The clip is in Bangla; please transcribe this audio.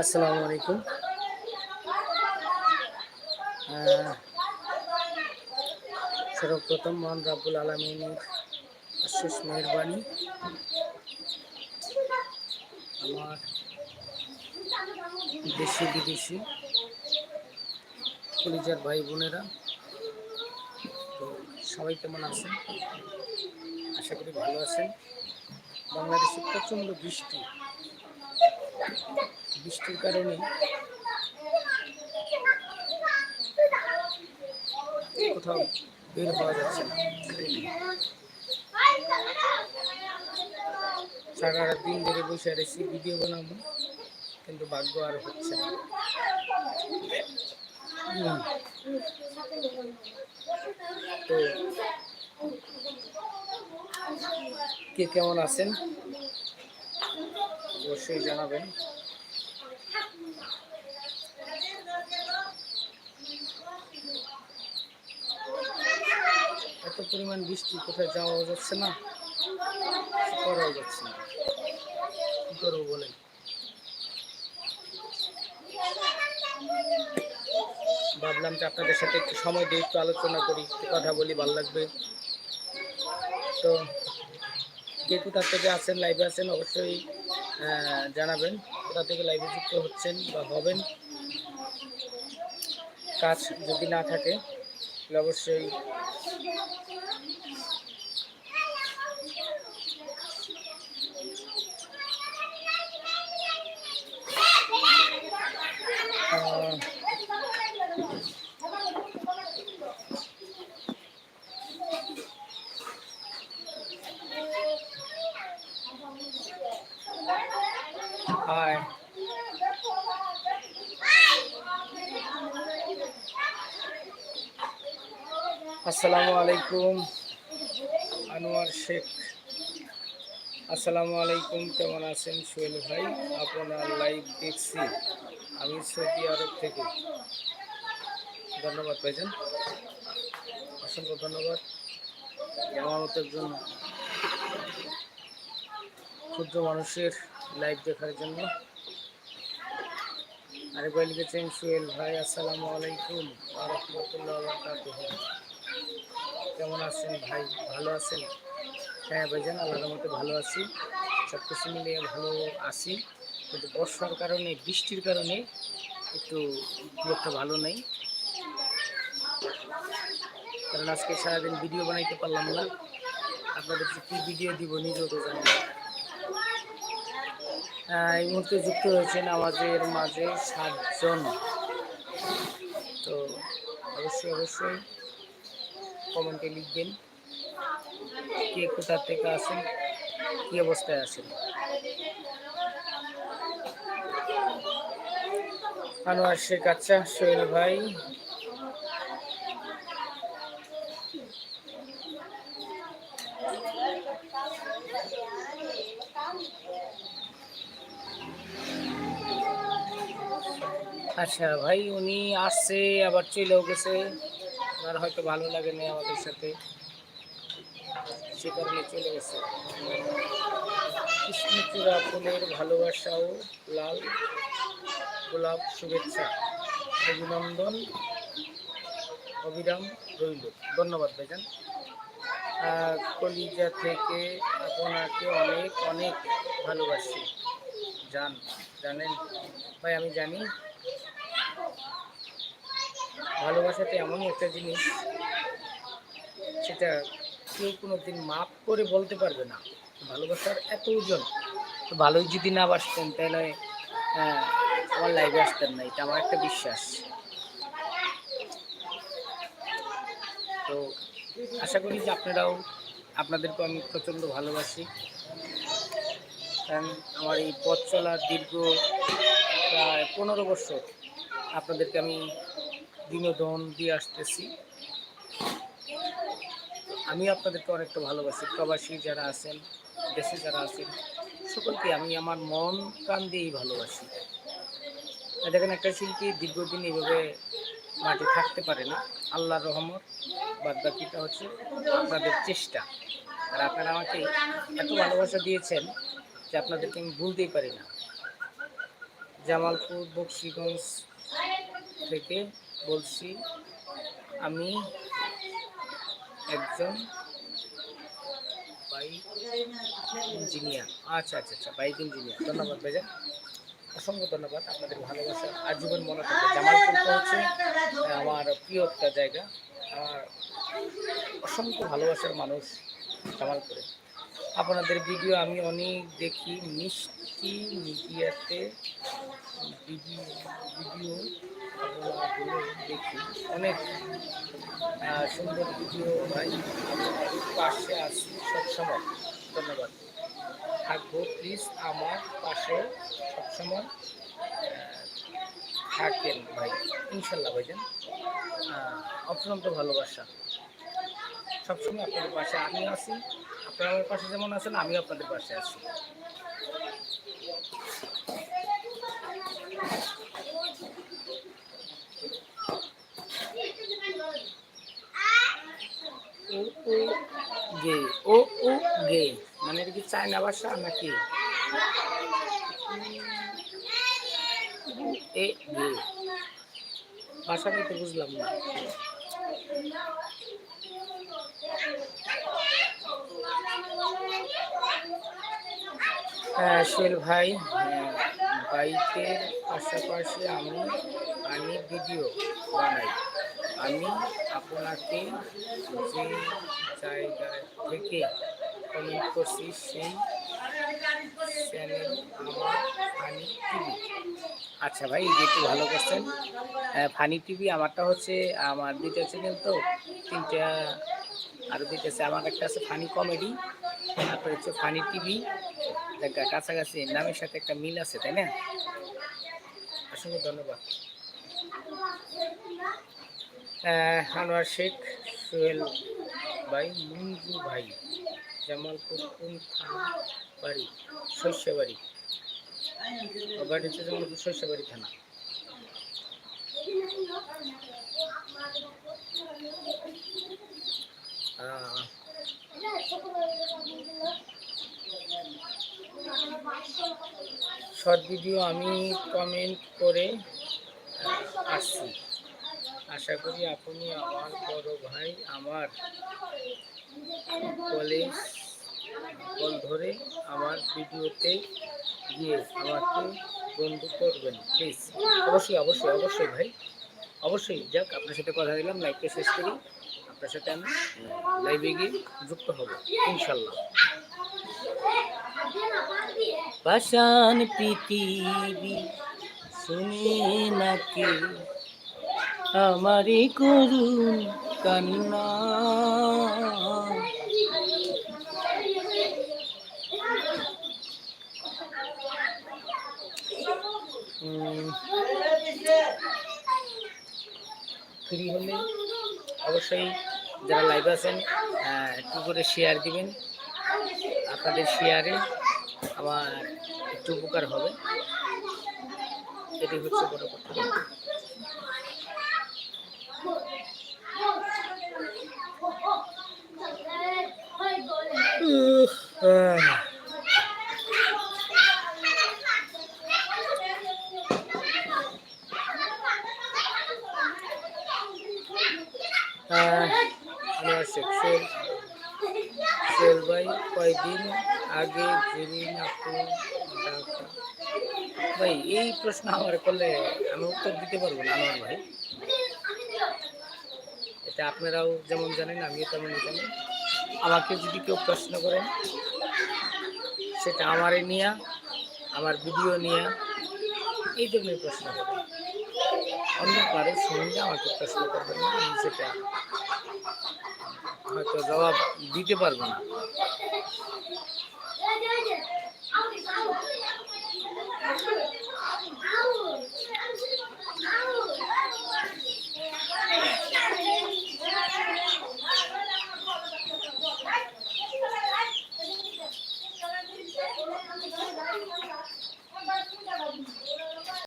আসসালামু আলাইকুম। সর্বপ্রথম মহান রাব্বুল আলমিনের শেষ মেহরবানি। আমার দেশি বিদেশি কলিজার ভাই বোনেরা, তো সবাই কেমন আছেন? আশা করি ভালো আছেন। বাংলাদেশে প্রচণ্ড বৃষ্টি। বৃষ্টির কারণে। কোথাও বের হওয়া যাচ্ছে না। সারা দিন ধরে বসে রয়েছি ভিডিও বানাবো, কিন্তু ভাগ্য আর হচ্ছে না। তো, কে কেমন আছেন? অবশ্যই জানাবেন। এত পরিমাণ বৃষ্টি কোথায় যাওয়া যাচ্ছে না? করাও যাচ্ছে না। কি করব বলেন? ভাবলাম যে আপনাদের সাথে একটু সময় দিয়ে একটু আলোচনা করি, একটু কথা বলি, ভালো লাগবে। তো কে কোথা থেকে আছেন লাইভে আছেন, অবশ্যই জানাবেন কোথা থেকে লাইভে যুক্ত হচ্ছেন বা হবেন। কাজ যদি না থাকে তাহলে অবশ্যই আসসালামু আলাইকুম, আনোয়ার শেখ। আসসালামু আলাইকুম, কেমন আছেন সোহেল ভাই? আপনার লাইভ দেখছি আমি সৌদি আরব থেকে। ধন্যবাদ ভাইজান। অসংখ্য ধন্যবাদ। আমার মতো একজন ক্ষুদ্র মানুষের লাইভ দেখার জন্য। আরেক ভাই লিখেছেন সোহেল ভাই, আসসালামু আলাইকুম রহমতুল্লাহ বারকাতুহ। কেমন আছেন ভাই? ভালো আছেন? হ্যাঁ ভাইজান, আল্লাহর মতো ভালো আছি। সব কিছু মিলিয়ে ভালো আছি। কিন্তু বর্ষার কারণে, বৃষ্টির কারণে একটু একটা ভালো নেই। কারণ আজকে সারাদিন ভিডিও বানাইতে পারলাম না। আপনাদেরকে কী ভিডিও দিব নিজেও তো জানি এই মুহূর্তে যুক্ত হয়েছেন আমাদের মাঝে সাতজন। তো অবশ্যই অবশ্যই কমেন্টে লিখবেন। কে কোথা থেকে আসেন, কি অবস্থায় আছেন? আনোয়ার শেখ আচ্ছা সোহেল ভাই। আচ্ছা ভাই, উনি আসছে, আবার চলেও গেছে। আর হয়তো ভালো লাগে লাগেনি আমাদের সাথে। সে কারণে চলে গেছে। কৃষ্ণচূড়া ফুলের ভালোবাসা ও লাল গোলাপ শুভেচ্ছা। অভিনন্দন। অবিরাম রইল। ধন্যবাদ, ভাইজান। কলিজা থেকে আপনাকে অনেক অনেক ভালোবাসি। জান, জানেন? ভাই, আমি জানি ভালোবাসাতে এমনই একটা জিনিস, সেটা কেউ কোনো দিন মাপ করে বলতে পারবে না। ভালোবাসার এত ওজন, তো ভালোই যদি না বাসতেন, তাহলে আমার লাইভে আসতেন না, এটা আমার একটা বিশ্বাস। তো আশা করি যে আপনারাও, আপনাদেরকেও আমি প্রচণ্ড ভালোবাসি। কারণ আমার এই পথ চলা দীর্ঘ প্রায় পনেরো বছর, আপনাদেরকে আমি বিনোদন দিয়ে আসতেছি। আমি আপনাদেরকে অনেকটা ভালোবাসি। প্রবাসী যারা আছেন, দেশে যারা আছেন, সকলকে আমি আমার মন, প্রাণ দিয়েই ভালোবাসি। দেখেন, একটা শিল্পী দীর্ঘদিন এইভাবে মাঠে থাকতে পারে না। আল্লাহর রহমত বাদ বাকিটা হচ্ছে আপনাদের চেষ্টা। আর আপনারা আমাকে এত ভালোবাসা দিয়েছেন যে আপনাদেরকে আমি ভুলতেই পারি না। জামালপুর, বক্সিগঞ্জ থেকে বলছি, আমি একজন বাইক ইঞ্জিনিয়ার। আচ্ছা আচ্ছা আচ্ছা বাইক ইঞ্জিনিয়ার। ধন্যবাদ, ভাইজান। অসংখ্য ধন্যবাদ আপনাদের ভালোবাসা, আজীবন মনে থাকবে। জামালপুরটা হচ্ছে আমার প্রিয় একটা জায়গা। আমার অসংখ্য ভালোবাসার মানুষ জামালপুরে। আপনাদের ভিডিও আমি অনেক দেখি মিষ্টি মিডিয়াতে ভিডিও দেখি অনেক সুন্দর ভিডিও ভাই পাশে আছি সবসময়। ধন্যবাদ। থাকব প্লিজ আমার পাশে সবসময় থাকেন ভাই। ইনশাল্লাহ ভাইজান। অত্যন্ত ভালোবাসা। সবসময় আপনাদের পাশে আমি আছি। আপনারা পাশে যেমন আছেন আমি আপনাদের পাশে আছি। ও ও গে ও ও গে। মানে এটা কি চায়না ভাষা নাকি? এ গে। ভাষাটা তো বুঝলাম না। হ্যাঁ ভাই হ্যাঁ, বাইকের পাশাপাশি আমি আমি ভিডিও বানাই। আমি আপনাকে যে জায়গা থেকে কমেন্ট করছি, সেই আমার ফানি টিভি আচ্ছা ভাই, এই একটু ভালো করছেন। ফানি টিভি আমারটা হচ্ছে, আমার দুইটা চ্যানেল তো, তিনটা আরও দুইটা আছে। আমার একটা আছে ফানি কমেডি তারপরে হচ্ছে ফানি টিভি কাছাকাছি নামের সাথে একটা মিল আছে, তাই না? অসংখ্য ধন্যবাদ। আনোয়ার শেখ সোহেল ভাই, মঞ্জু ভাই, জামালপুর বাড়ি শস্যবাড়ি বাড়ি হচ্ছে জামালপুর শস্যবাড়ি থানা। শর্ট ভিডিও আমি কমেন্ট করে আসছি। আশা করি আপনি আমার বড় ভাই, আমার কলেজ কল ধরে আমার ভিডিওতে গিয়ে আমাকে বন্ধু করবেন। প্লিজ অবশ্যই অবশ্যই অবশ্যই ভাই, অবশ্যই। যাক, আপনার সাথে কথা দিলাম লাইভটা শেষ করি। আপনার সাথে আমি লাইভে গিয়ে যুক্ত হব ইনশাল্লাহ পাষাণ পৃথিবী শুনে নাকি আমারই করুন কান্না। ফ্রি হলে অবশ্যই যারা লাইভ আছেন একটু করে শেয়ার দিবেন। আপনাদের শেয়ারে আমার একটু উপকার হবে। এটি হচ্ছে বড় কথা। সেকশন সেল ভাই, কয়দিন আগে জেরিন আপু ভাই, এই প্রশ্ন আমার করলে আমি উত্তর দিতে পারব না আমার ভাই। এটা আপনারাও যেমন জানেন, আমিও তেমনই জানি। আমাকে যদি কেউ প্রশ্ন করেন, সেটা আমারে নিয়ে, আমার ভিডিও নিয়ে, এই ধরনের প্রশ্ন করবেন। অন্য কারও সম্বন্ধে আমাকে প্রশ্ন করবেন না, আমি সেটা হয়তো জবাব দিতে পারব না।